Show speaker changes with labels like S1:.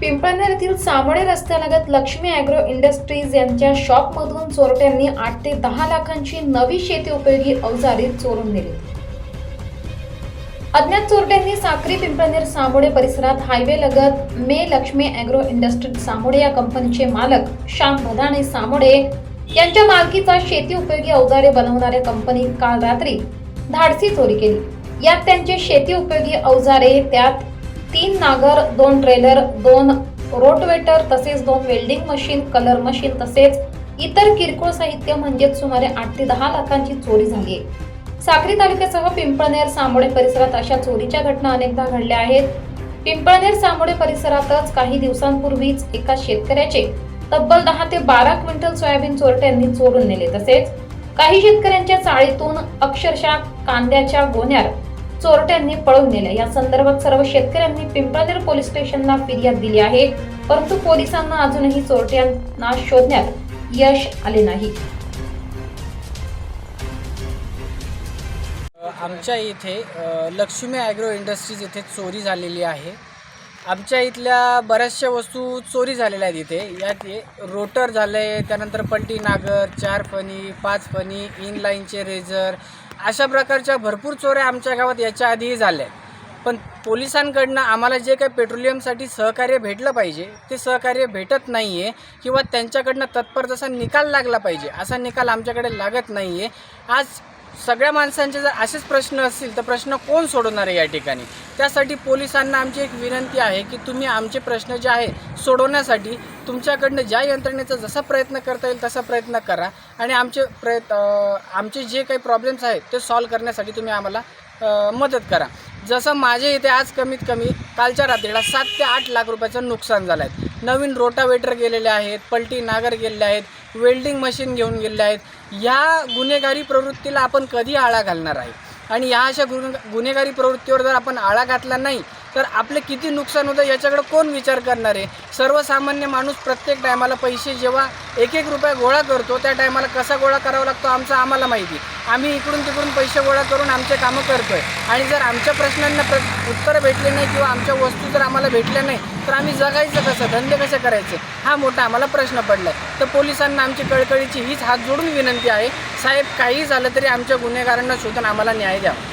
S1: पिंपळनेर येथील सामणे रस्त्यालगत लक्ष्मी अॅग्रो इंडस्ट्रीज यांच्या शॉपमधून चोरट्यांनी आठ ते दहा लाखांची नवी शेती उपयोगी अवजारे चोरून नेली. अज्ञात चोरट्यांनी साक्री पिंपळनेर सामोडे परिसरात हायवे लगत मे लक्ष्मी अॅग्रो इंडस्ट्रीज सामोडे या कंपनीचे मालक श्याम भदाणे सामोडे यांच्या मालकीचा शेती उपयोगी अवजारे बनवणाऱ्या कंपनीत काल रात्री धाडसी चोरी केली. यात त्यांचे शेती उपयोगी अवजारे त्यात तीन नागर दोन ट्रेलर दोन रोटवेटर तसेच दोन वेल्डिंग मशीन कलर मशीन तसेच इतर किरकोळ साहित्य म्हणजेच सुमारे आठ ते दहा लाखांची चोरी झाली आहे. साक्री तालुक्यासह पिंपळनेर सांबोडे परिसरात अशा चोरीच्या घटना अनेकदा घडल्या आहेत. पिंपळनेर सांबोडे परिसरातच काही दिवसांपूर्वीच एका शेतकऱ्याचे तब्बल दहा ते बारा क्विंटल सोयाबीन चोरट्यांनी चोरून नेले. तसेच काही शेतकऱ्यांच्या चाळीतून अक्षरशः कांद्याच्या गोण्यार चोरट्यांनी पळून नेल्या या संदर्भात सर्व शेतकऱ्यांनी पिंपळनेर पोलीस स्टेशनला फिर्याद दिली आहे. परंतु पोलिसांना अजूनही चोरट्यांना शोधण्यात यश आले नाही.
S2: आमच्या इथे लक्ष्मी ॲग्रो इंडस्ट्रीज इथे चोरी झालेली आहे. आमच्या इथल्या बऱ्याचशा वस्तू चोरी झालेल्या आहेत इथे. यात रोटर झालं आहे त्यानंतर पलटी नागर चार फणी पाच फणी इनलाईनचे रेझर अशा प्रकारच्या भरपूर चोऱ्या आमच्या गावात याच्या आधीही झाल्या आहेत. पण पोलिसांकडनं आम्हाला जे काही पेट्रोलियमसाठी सहकार्य भेटलं पाहिजे ते सहकार्य भेटत नाही आहे किंवा त्यांच्याकडनं तत्पर जसा निकाल लागला पाहिजे असा निकाल आमच्याकडे लागत नाही आहे आज सगळ्या माणसांचे जर असेच प्रश्न असतील तर प्रश्न कोण सोडवणार आहे या ठिकाणी? त्यासाठी पोलिसांना आमची एक विनंती आहे की तुम्ही आमचे प्रश्न जे आहे सोडवण्यासाठी तुमच्याकडनं ज्या यंत्रणेचा जसा प्रयत्न करता येईल तसा प्रयत्न करा आणि आमचे प्रयत्न आमचे जे काही प्रॉब्लेम्स आहेत ते सॉल्व करण्यासाठी तुम्ही आम्हाला मदत करा. जसं माझे इथे आज कमीत कमी कालच्या रात्रीला सात ते आठ लाख रुपयाचं नुकसान झालं आहे नवीन रोटावेटर गेलेले आहेत पलटी नागर गेलेले आहेत वेल्डिंग मशीन घेऊन गेलेले आहेत. या गुन्हेगारी प्रवृत्तीला आपण कधी आळा घालणार आहे? आणि या अशा गुन्हे गुन्हेगारी प्रवृत्तीवर जर आपण आळा घातला नाही तर आपले किती नुकसान होतं याच्याकडे कोण विचार करणार आहे? सर्वसामान्य माणूस प्रत्येक टायमाला पैसे जेव्हा एक एक रुपया गोळा करतो त्या टायमाला कसा गोळा करावा लागतो आमचं आम्हाला माहिती. आम्ही इकडून तिकडून पैसे गोळा करून आमचे कामं करतो आहे आणि जर आमच्या प्रश्नांना प्र उत्तरं भेटले नाही किंवा आमच्या वस्तू जर आम्हाला भेटल्या नाही तर आम्ही जगायचं कसं? धंदे कसे करायचे? हा मोठा आम्हाला प्रश्न पडला आहे तर पोलिसांना आमची कळकळीची हीच हात जोडून विनंती आहे. साहेब काही झालं तरी आमच्या गुन्हेगारांना शोधून आम्हाला न्याय द्यावा.